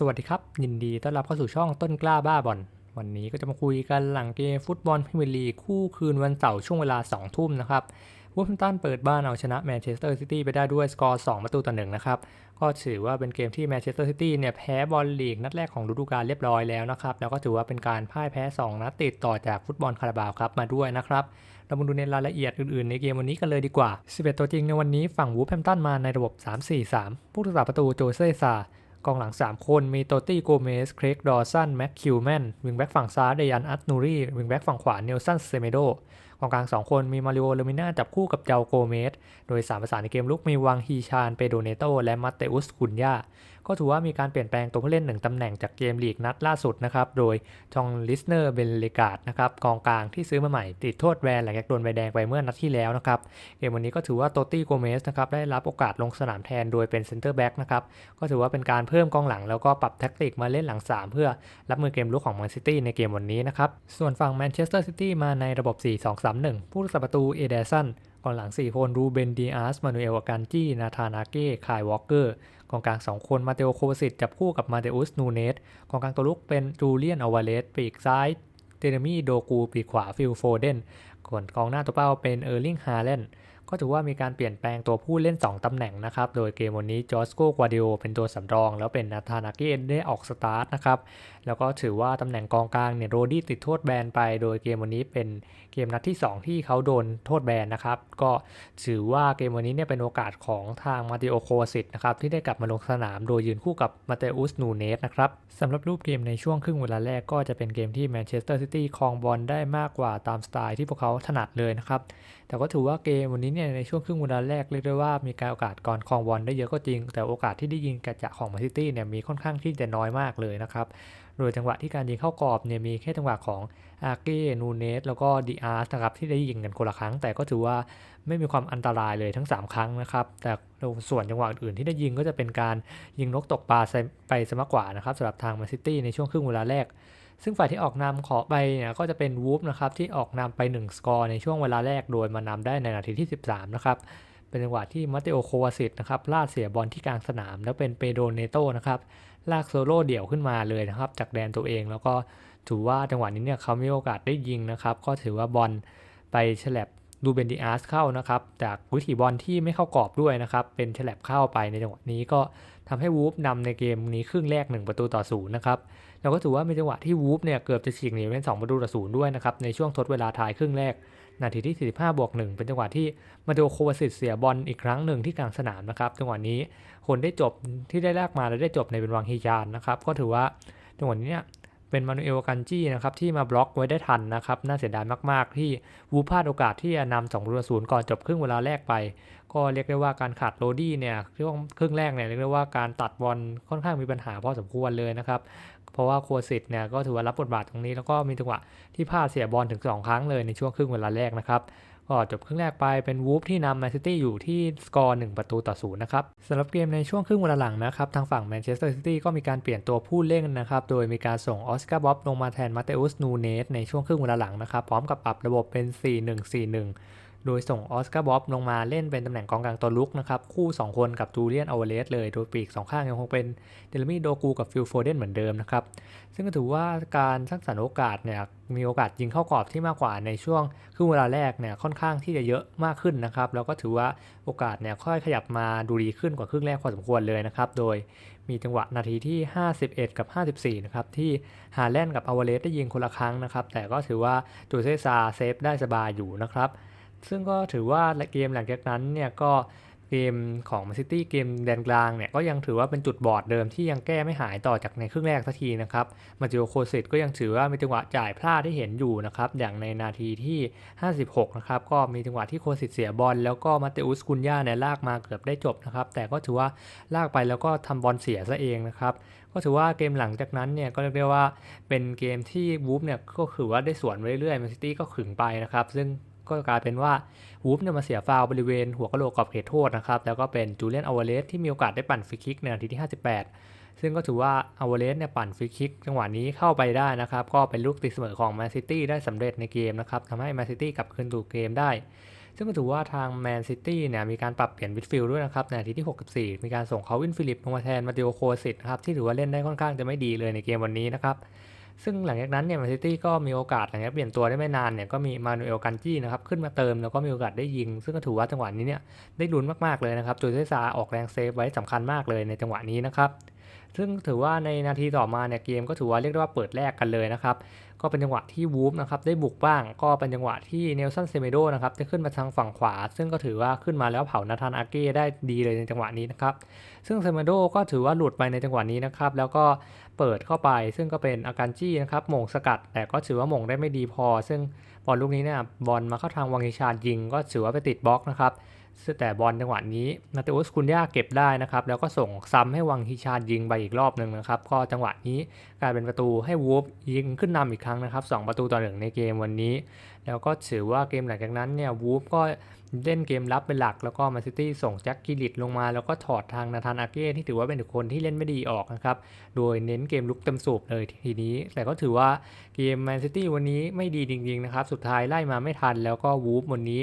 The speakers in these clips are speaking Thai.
สวัสดีครับ ยินดีต้อนรับเข้าสู่ช่องต้นกล้าบ้าบอลวันนี้ก็จะมาคุยกันหลังเกมฟุตบอลพรีเมียร์ลีกคู่คืนวันเสาร์ช่วงเวลา 2 ทุ่มนะครับวูฟแฮมตันเปิดบ้านเอาชนะแมนเชสเตอร์ซิตี้ไปได้ด้วยสกอร์ 2 ประตูต่อหนึ่งนะครับ ก็ถือว่าเป็นเกมที่แมนเชสเตอร์ซิตี้เนี่ยแพ้บอลลีกนัดแรกของฤดูกาลเรียบร้อยแล้วนะครับ แล้วก็ถือว่าเป็นการพ่ายแพ้ 2 นัดติดต่อจากฟุตบอลคาราบาวครับมาด้วยนะครับ เรามาดูในรายละเอียดอื่นๆ ในเกมวันนี้กันเลยดีกว่า 11 ตัวจริงในวันนี้ฝั่งวูฟแฮมตันมาในระบบ 3-4-3 ผู้รักษาประตูโจเซ่ซา กองหลัง 3 คนมีโตตี้โกเมส เครกดอสัน แม็กคิวแมน วิงแบ็กฝั่งซ้ายเดยันอัตนูรีวิงแบ็กฝั่งขวาเนลสันเซเมโดกองกลาง 2 คนมีมาริโอเลมิน่าจับคู่กับเจาโกเมส โดย3ประสานในเกมลุกมีวังฮีชาน เปโดเนโต และมาเตอุสคุนยา ก็ถือว่ามีการเปลี่ยนแปลงตัวผู้เล่นหนึ่งตำแหน่งจากเกมลีกนัดล่าสุดนะครับ โดยจองลิสเนอร์เบนเลกาดนะครับกองกลางที่ซื้อมาใหม่ ติดโทษแบนหลังจากโดนใบแดงไปเมื่อนัดที่แล้วนะครับเกมวันนี้ก็ถือว่าโตตี้โกเมสนะครับได้รับโอกาสลงสนามแทนโดยเป็นเซนเตอร์แบ็กนะครับก็ถือว่าเป็นการเพิ่มกองหลังแล้วก็ปรับแท็กติกมาเล่นหลัง 3 เพื่อรับมือเกมลุกของแมนซิตี้ในเกมวันนี้นะครับส่วนฝั่งแมนเชสเตอร์ซิตี้มาในระบบ 4-2-3-1 ผู้รักษาประตูเอเดสัน กองหลัง 4 คนรูเบนดีอาส มานูเอลอากันจี้ นาธานาเก้คายวอลเกอร์ กองกลาง 2 คนมาเตโอโควาซิตจับคู่กับมาเตอุสนูเนส กองกลางตัวลุกเป็นจูเลียนอวาเลสปีกซ้ายเตเรมี่โดกูปีกขวาฟิลโฟเดนส่วนกองหน้าตัวเป้าเป็นเออร์ลิงฮาเลนก็ถือว่ามีการเปลี่ยนแปลงตัวผู้เล่น 2 ตำแหน่งนะครับ โดยเกมวันนี้จอสโกกวาดิโอเป็นตัวสำรอง แล้วเป็นนาธานาเกนได้ออกสตาร์ทนะครับ แล้วก็ถือว่าตำแหน่งกองกลางเนี่ยโรดี้ติดโทษแบนไป โดยเกมวันนี้เป็นเกมนัดที่ 2 ที่เขาโดนโทษแบนนะครับ ก็ถือว่าเกมวันนี้เนี่ยเป็นโอกาสของทางมาติโอโควาซิตนะครับที่ได้กลับมาลงสนามโดยยืนคู่กับมาเตอุสนูเนสนะครับสำหรับรูปเกมในช่วงครึ่งเวลาแรกก็จะเป็นเกมที่แมนเชสเตอร์ซิตี้ครองบอลได้มากกว่าตามสไตล์ที่พวกเขาถนัดเลยนะครับ แต่ก็ถือว่าเกมวันนี้เนี่ยในช่วงครึ่งเวลาแรกเรียกได้ว่ามีการโอกาสก่อนครองบอลได้เยอะก็จริง แต่โอกาสที่ได้ยิงกระจะของมนซิตี้เนี่ยมีค่อนข้างที่จะน้อยมากเลยนะครับ โดยจังหวะที่การยิงเข้ากรอบเนี่ยมีแค่จังหวะของอาเก้นูเนสแล้วก็ดีอาร์สนะครับที่ได้ยิงกันคนละครั้ง แต่ก็ถือว่าไม่มีความอันตรายเลยทั้ง 3 ครั้งนะครับ แต่ส่วนจังหวะอื่นที่ได้ยิงก็จะเป็นการยิงนกตกปลาไปซะมากกว่านะครับสำหรับทางมนซิตี้ในช่วงครึ่งเวลาแรก ซึ่งฝ่ายที่ออกนำขอไปเนี่ยก็จะเป็นวูฟนะครับที่ออกนำไป 1 สกอร์ในช่วงเวลาแรกโดยมานำได้ในนาทีที่ 13 นะครับเป็นจังหวะที่มาเตโอโควาซิตนะครับลาดเสียบอลที่กลางสนาม แล้วเป็นเปโดเนโตนะครับลากโซโล่เดี่ยวขึ้นมาเลยนะครับจากแดนตัวเอง แล้วก็ถือว่าจังหวะนี้เนี่ยเขามีโอกาสได้ยิงนะครับก็ถือว่าบอลไปฉลับ ดูเบนดิอาสเข้านะครับ จากวิถีบอลที่ไม่เข้ากรอบด้วยนะครับ เป็นฉลับเข้าไปในจังหวะนี้ก็ทำให้วูฟนำในเกมนี้ครึ่งแรก 1 ประตูต่อศูนย์นะครับแล้วก็ถือว่ามีจังหวะที่วูฟเนี่ยเกือบจะฉีกหนีเป็น 2 ประตูต่อศูนย์ด้วยนะครับในช่วงทดเวลาท้ายครึ่งแรก นาทีที่ 45บวก1เป็นจังหวะที่มาโดโควาซิตเสียบอลอีกครั้งหนึ่งที่กลางสนามนะครับจังหวะนี้คนได้จบที่ได้แลกมาและได้จบในเป็นวังฮิยานนะครับก็ถือว่าจังหวะนี้เนี่ย เป็นมานูเอลกันจี้นะครับที่มาบล็อกไว้ได้ทันนะครับน่าเสียดายมากๆ ที่วูพลาดโอกาสที่จะนำสองประตูศูนย์ก่อนจบครึ่งเวลาแรกไป ก็เรียกได้ว่าการขาดโรดี้เนี่ยช่วงครึ่งแรกเนี่ยเรียกได้ว่าการตัดบอลค่อนข้างมีปัญหาพอสมควรเลยนะครับเพราะว่าครัวสิทธ์เนี่ยก็ถือว่ารับบทบาทตรงนี้แล้วก็มีจังหวะที่พลาดเสียบอลถึง 2 ครั้งเลยในช่วงครึ่งเวลาแรกนะครับ ก็จบครึ่งแรกไปเป็นวูฟที่นำแมนซิตี้อยู่ที่สกอร์1ประตูต่อศูนย์นะครับสำหรับเกมในช่วงครึ่งเวลาหลังนะครับทางฝั่งแมนเชสเตอร์ซิตี้ก็มีการเปลี่ยนตัวผู้เล่นนะครับโดยมีการส่งออสการ์บ๊อบลงมาแทนมาเตอุสนูเนสในช่วงครึ่งเวลาหลังนะครับพร้อมกับปรับระบบเป็น 4-1-4-1 โดยส่งออสการ์บ๊อบลงมาเล่นเป็นตำแหน่งกองกลางตัวลุกนะครับคู่ 2 คนกับจูเลียนอเวเลสเลย โดยปีก 2 ข้างยังคงเป็นเดลมี่โดกูกับฟิลโฟเดนเหมือนเดิมนะครับซึ่งก็ถือว่าการสร้างสรรค์โอกาสเนี่ยมีโอกาสยิงเข้ากรอบที่มากกว่าในช่วงครึ่งเวลาแรกเนี่ยค่อนข้างที่จะเยอะมากขึ้นนะครับแล้วก็ถือว่าโอกาสเนี่ยค่อยขยับมาดูดีขึ้นกว่าครึ่งแรกพอสมควรเลยนะครับโดยมีจังหวะนาทีที่ 51 กับ 54 นะครับ ที่ฮาแลนด์กับอเวเลสได้ยิงคนละครั้งนะครับ แต่ก็ถือว่าจูเซซาเซฟได้สบายอยู่นะครับ ซึ่งก็ถือว่าเกมหลังจากนั้นเนี่ยก็เกมของแมนซิตี้เกมแดนกลางเนี่ยก็ยังถือว่าเป็นจุดบอดเดิมที่ยังแก้ไม่หายต่อจากในครึ่งแรกสักทีนะครับมาจิโอโคซิตก็ยังถือว่ามีจังหวะจ่ายพลาดที่เห็นอยู่นะครับอย่างในนาทีที่ 56 นะครับก็มีจังหวะที่โคซิตเสียบอลแล้วก็มาเตอุสกุนย่าเนี่ยลากมาเกือบได้จบนะครับแต่ก็ถือว่าลากไปแล้วก็ทำบอลเสียซะเองนะครับก็ถือว่าเกมหลังจากนั้นเนี่ยก็เรียกได้ว่าเป็นเกมที่วูฟเนี่ยก็คือว่าได้สวนเรื่อยๆแมนซิตี้ก็ขึงไปนะครับซึ่ง ก็กลายเป็นว่าวูฟเนี่ยมาเสียฟาวบริเวณหัวกะโหลกกรอบเขตโทษนะครับ แล้วก็เป็นจูเลียนอเวเลสที่มีโอกาสได้ปั่นฟรีคิกในนาทีที่ 58 ซึ่งก็ถือว่าอเวเลสเนี่ยปั่นฟรีคิกจังหวะนี้เข้าไปได้นะครับ ก็เป็นลูกตีเสมอของแมนซิตี้ได้สำเร็จในเกมนะครับทำให้แมนซิตี้กลับคืนสู่เกมได้ ซึ่งก็ถือว่าทางแมนซิตี้เนี่ยมีการปรับเปลี่ยนวิดฟิลด์ด้วยนะครับในนาทีที่ 64 มีการส่งเขาวินฟิลิปลงมาแทนมาติโอโคสิตนะครับที่ถือว่าเล่นได้ค่อนข้างจะไม่ดีเลยในเกมวันนี้นะครับ ซึ่งหลังจากนั้นเนี่ยแมนซิตี้ก็มีโอกาสหลังจากเปลี่ยนตัวได้ไม่นานเนี่ยก็มีมานูเอลกันจี้นะครับขึ้นมาเติมแล้วก็มีโอกาสได้ยิง ซึ่งก็ถือว่าจังหวะนี้เนี่ยได้ลุ้นมากๆเลยนะครับจูเซซาออกแรงเซฟไว้สำคัญมากเลยในจังหวะนี้นะครับ ซึ่งถือว่าในนาทีต่อมาเนี่ยเกมก็ถือว่าเรียกได้ว่าเปิดแรกกันเลยนะครับ ก็เป็นจังหวะที่วูฟนะครับได้บุกบ้าง ก็เป็นจังหวะที่เนลสันเซเมโดนะครับได้ขึ้นมาทางฝั่งขวา ซึ่งก็ถือว่าขึ้นมาแล้วเผานาธานอาเก้ได้ดีเลยในจังหวะนี้นะครับ ซึ่งเซเมโดก็ถือว่าหลุดไปในจังหวะนี้นะครับ แล้วก็เปิดเข้าไป ซึ่งก็เป็นอาการจี้นะครับหม่งสกัด แต่ก็ถือว่าหม่งได้ไม่ดีพอ ซึ่งบอลลูกนี้เนี่ยบอลมาเข้าทางวังิชานยิง ก็ถือว่าไปติดบล็อกนะครับ แต่บอลจังหวะนี้นาเตอุสคุนย่าเก็บได้นะครับ แล้วก็ส่งซ้ำให้วังฮิชานยิงไปอีกรอบหนึ่งนะครับ ก็จังหวะนี้กลายเป็นประตูให้วูฟยิงขึ้นนำอีกครั้งนะครับ 2 ประตูต่อหนึ่งในเกมวันนี้ แล้วก็ถือว่าเกมหลังจากนั้นเนี่ยวูฟก็เล่นเกมรับเป็นหลัก แล้วก็แมนซิตี้ส่งแจ็คกิลิตลงมา แล้วก็ถอดทางนาธานอาเก้ที่ถือว่าเป็นคนที่เล่นไม่ดีออกนะครับ โดยเน้นเกมลุกเต็มสูบเลยทีนี้ แต่ก็ถือว่าเกมแมนซิตี้วันนี้ไม่ดีจริงๆนะครับ สุดท้ายไล่มาไม่ทัน แล้วก็วูฟวันนี้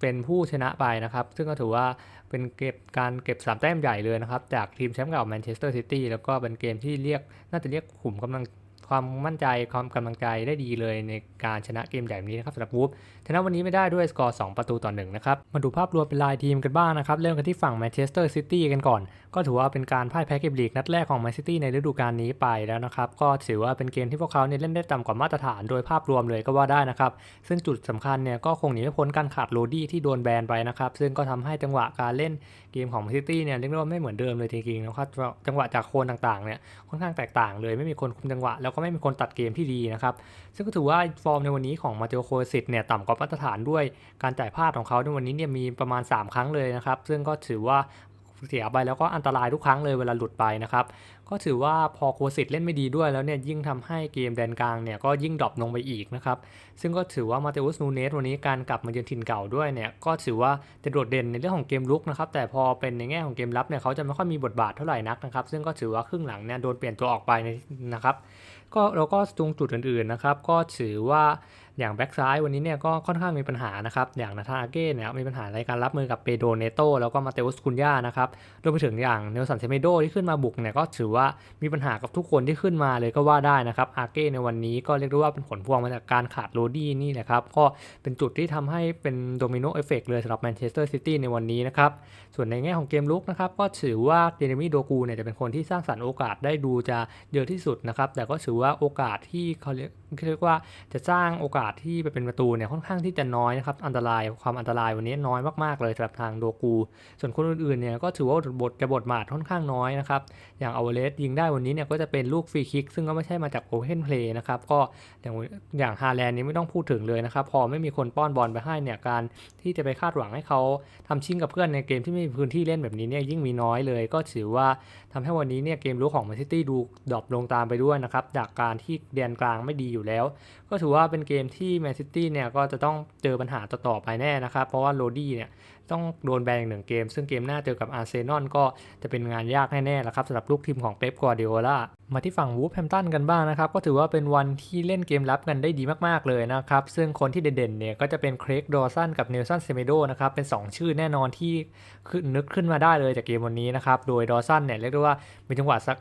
เป็นผู้ชนะไปนะครับ ซึ่งก็ถือว่าเป็นเก็บการเก็บ3แต้มใหญ่เลยนะครับ จากทีมแชมป์เก่าแมนเชสเตอร์ซิตี้แล้วก็เป็นเกมที่เรียกน่าจะเรียกขุมกำลัง ความมั่นใจความกำลังใจได้ดีเลยในการชนะเกมใหญ่นี้นะครับสำหรับวูฟชนะวันนี้ไม่ได้ด้วยสกอร์ 2 ประตูต่อ1นะครับมาดูภาพรวมเป็นรายทีมกันบ้างนะครับ เริ่มกันที่ฝั่งแมนเชสเตอร์ซิตี้กันก่อน ก็ถือว่าเป็นการพ่ายแพ้เกมลีกนัดแรกของแมนซิตี้ในฤดูกาลนี้ไปแล้วนะครับก็ถือว่าเป็นเกมที่พวกเขาเนี่ยเล่นได้ต่ำกว่ามาตรฐานโดยภาพรวมเลยก็ว่าได้นะครับซึ่งจุดสำคัญเนี่ยก็คงหนีไม่พ้นการขาดโรดี้ที่โดนแบนไปนะครับซึ่งก็ทำให้จังหวะการเล่นเกมของแมนซิตี้เนี่ยเรียกได้ว่าไม่เหมือนเดิมเลยจริงๆนะครับจังหวะจากโคนต่างๆเนี่ยค่อนข้างแตกต่างเลยไม่มีคนคุมจังหวะแล้วก็ไม่มีคนตัดเกมที่ดีนะครับ ซึ่งก็ถือว่าฟอร์มในวันนี้ของมาเตโอโคสิตเนี่ยต่ำกว่ามาตรฐานด้วยการจ่ายพลาดของเขาในวันนี้เนี่ยมีประมาณ 3 ครั้งเลยนะครับ ซึ่งก็ถือว่าเสียไปแล้วก็อันตรายทุกครั้งเลยเวลาหลุดไปนะครับ ก็ถือว่าพอโคสิตเล่นไม่ดีด้วยแล้วเนี่ยยิ่งทำให้เกมแดนกลางเนี่ยก็ยิ่งดรอปลงไปอีกนะครับ ซึ่งก็ถือว่ามาเตอุสนูเนสวันนี้การกลับมาเยือนถิ่นเก่าด้วยเนี่ยก็ถือว่าจะโดดเด่นในเรื่องของเกมลุกนะครับ แต่พอเป็นในแง่ของเกมรับเนี่ยเขาจะไม่ค่อยมีบทบาทเท่าไหร่นักนะครับ ซึ่งก็ถือว่าครึ่งหลังเนี่ยโดนเปลี่ยนตัวออกไปนะครับ ก็เราก็ตรงจุดอื่นๆนะครับ ก็ถือว่า อย่างแบ็กซ้ายวันนี้เนี่ยก็ค่อนข้างมีปัญหานะครับ อย่างนาธานอาเก้เนี่ยมีปัญหาในการรับมือกับเปโดเนโตแล้วก็มาเตอุสคุนย่านะครับรวมไปถึงอย่างเนลสันเซเมโดที่ขึ้นมาบุกเนี่ยก็ถือว่ามีปัญหากับทุกคนที่ขึ้นมาเลยก็ว่าได้นะครับอาเก้ในวันนี้ก็เรียกได้ว่าเป็นผลพวงมาจากการขาดโรดี้นี่แหละครับ ก็เป็นจุดที่ทำให้เป็นโดมิโนเอฟเฟกเลยสำหรับแมนเชสเตอร์ซิตี้ในวันนี้นะครับส่วนในแง่ของเกมลุกนะครับก็ถือว่าเจเรมี่โดกูเนี่ยจะเป็นคนที่สร้างสรรค์โอกาสได้ดูจะเยอะที่สุดนะครับแต่ก็ถือว่าโอกาสที่เขาเรียกว่าจะสร้างโอกาสที่ไปเป็นประตูเนี่ยค่อนข้างที่จะน้อยนะครับอันตรายความอันตรายวันนี้น้อยมากๆเลยสำหรับทางโดกู ส่วนคนอื่นๆเนี่ยก็ถือว่าบทจะบทบาทค่อนข้างน้อยนะครับอย่างอเวเลสยิงได้วันนี้เนี่ยก็จะเป็นลูกฟรีคิก ซึ่งก็ไม่ใช่มาจากโอเพนเพลย์นะครับก็อย่างอย่างฮาแลนด์นี้ไม่ต้องพูดถึงเลยนะครับพอไม่มีคนป้อนบอลไปให้เนี่ยการที่จะไปคาดหวังให้เขาทำชิงกับเพื่อนในเกมที่ไม่มีพื้นที่เล่นแบบนี้เนี่ยยิ่งมีน้อยเลย ก็ถือว่าทำให้วันนี้เนี่ยเกมลุกของแมนซิตี้ดูดรอปลงตามไปด้วยนะครับจากการที่แดนกลางไม่ดีอยู่แล้ว ก็ถือว่าเป็นเกมที่แมนซิตี้เนี่ยก็จะต้องเจอปัญหาต่อๆไปแน่นะครับ เพราะว่าโรดี้เนี่ยต้องโดนแบนอีกหนึ่งเกม ซึ่งเกมหน้าเจอกับอาร์เซนอลก็จะเป็นงานยากแน่ๆแล้วครับสำหรับลูกทีมของเป๊ปกัวเดโอล่ามาที่ฝั่งวูฟแฮมตันกันบ้างนะครับ ก็ถือว่าเป็นวันที่เล่นเกมรับกันได้ดีมากๆเลยนะครับ ซึ่งคนที่เด่นๆเนี่ยก็จะเป็นเครกดอสันกับเนลสันเซเมโดนะครับเป็น 2 ชื่อแน่นอนที่นึกขึ้นมาได้เลยจากเกมวันนี้นะครับโดยดอสันเนี่ยเรียกได้ว่ามีจังหวะสัก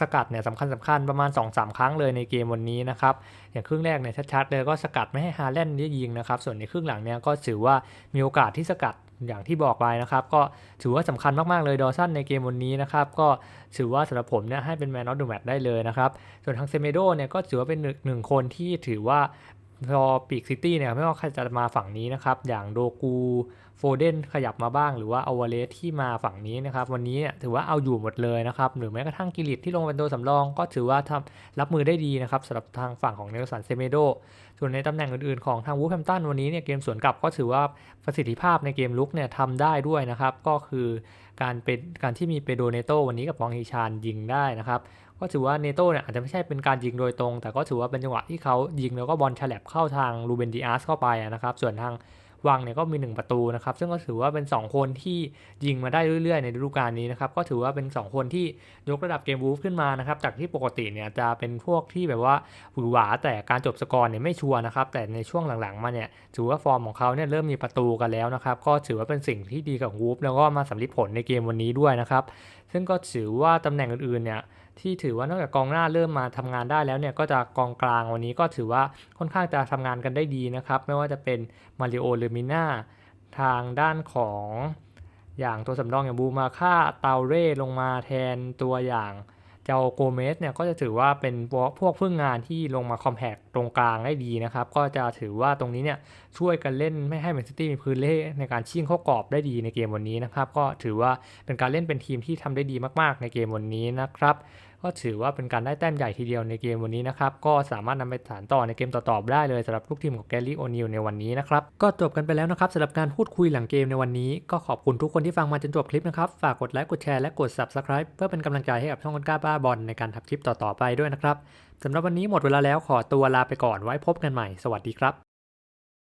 สกัดเนี่ยสำคัญสำคัญประมาณ 2-3 ครั้งเลยในเกมวันนี้นะครับอย่างครึ่งแรกเนี่ยชัดๆเลยก็สกัดไม่ให้ฮาแลนด์ได้ยิงนะครับส่วนในครึ่งหลังเนี่ยก็ถือว่ามีโอกาสที่สกัดอย่างที่บอกไปนะครับก็ถือว่าสำคัญมาก ๆ เลยดอสันในเกมวันนี้นะครับก็ถือว่าสำหรับผมเนี่ยให้เป็นแมนออฟเดอะแมตได้เลยนะครับส่วนทางเซเมโดเนี่ยก็ถือว่าเป็นหนึ่งคนที่ถือว่าพอปีกซิตี้เนี่ยไม่ว่าใครจะมาฝั่งนี้นะครับอย่างโดกู โฟเดนขยับมาบ้างหรือว่าอวเลสที่มาฝั่งนี้นะครับ วันนี้ถือว่าเอาอยู่หมดเลยนะครับ หรือแม้กระทั่งกิลิตที่ลงเป็นตัวสำรอง ก็ถือว่าทำรับมือได้ดีนะครับสำหรับทางฝั่งของเนลสันเซเมโดส่วนในตำแหน่งอื่นๆของทางวูฟแฮมตันวันนี้เนี่ยเกมสวนกลับก็ถือว่าประสิทธิภาพในเกมลุกเนี่ยทำได้ด้วยนะครับ ก็คือการเป็นการที่มีเปโดเนโตวันนี้กับวองฮิชานยิงได้นะครับก็ถือว่าเนโตเนี่ยอาจจะไม่ใช่เป็นการยิงโดยตรง แต่ก็ถือว่าเป็นจังหวะที่เขายิงแล้วก็บอลฉลับเข้าทางลูเบนดิอาสเข้าไปนะครับส่วนทาง วังเนี่ยก็มี 1 ประตูนะครับ ซึ่งก็ถือว่าเป็น 2 คนที่ยิงมาได้เรื่อยๆ ในฤดูกาลนี้นะครับ ก็ถือว่าเป็น 2 คนที่ยกระดับเกมวูฟขึ้นมานะครับ จากที่ปกติเนี่ยจะเป็นพวกที่แบบว่าหวือหวาแต่การจบสกอร์เนี่ยไม่ชัวร์นะครับ แต่ในช่วงหลังๆมาเนี่ยถือว่าฟอร์มของเขาเนี่ยเริ่มมีประตูกันแล้วนะครับ ก็ถือว่าเป็นสิ่งที่ดีกับวูฟแล้วก็มาสำลิดผลในเกมวันนี้ด้วยนะครับ ซึ่งก็ถือว่าตำแหน่งอื่นๆเนี่ย ที่ถือว่านอกจากกองหน้าเริ่มมาทำงานได้แล้วเนี่ยก็จะกองกลางวันนี้ก็ถือว่าค่อนข้างจะทำงานกันได้ดีนะครับ ไม่ว่าจะเป็นมาริโอเลมิน่าทางด้านของอย่างตัวสำรองอย่างบูมาค่าเตาเร่ลงมาแทนตัวอย่าง เจ้าโกเมสเนี่ยก็จะถือว่าเป็นพวกพวกพึ่งงานที่ลงมาคอมแพกตรงกลางได้ดีนะครับ ก็จะถือว่าตรงนี้เนี่ยช่วยกันเล่นไม่ให้แมนซิตี้มีพื้นเล่ในการชิ่งเข้ากรอบได้ดีในเกมวันนี้นะครับ ก็ถือว่าเป็นการเล่นเป็นทีมที่ทำได้ดีมากๆในเกมวันนี้นะครับ ก็ถือว่าเป็นการได้แต้มใหญ่ทีเดียวในเกมวันนี้นะครับก็สามารถนำไปสานต่อในเกมต่อๆได้เลยสำหรับลูกทีมของแกลลี่โอนิลในวันนี้นะครับก็จบกันไปแล้วนะครับสำหรับการพูดคุยหลังเกมในวันนี้ ก็ขอบคุณทุกคนที่ฟังมาจนจบคลิปนะครับฝากกดไลค์กดแชร์และกด Subscribe เพื่อเป็นกำลังใจให้กับช่องคนกล้าบ้าบอลในการทำคลิปต่อๆไปด้วยนะครับสำหรับวันนี้หมดเวลาแล้วขอตัวลาไปก่อนไว้พบกันใหม่สวัสดีครับ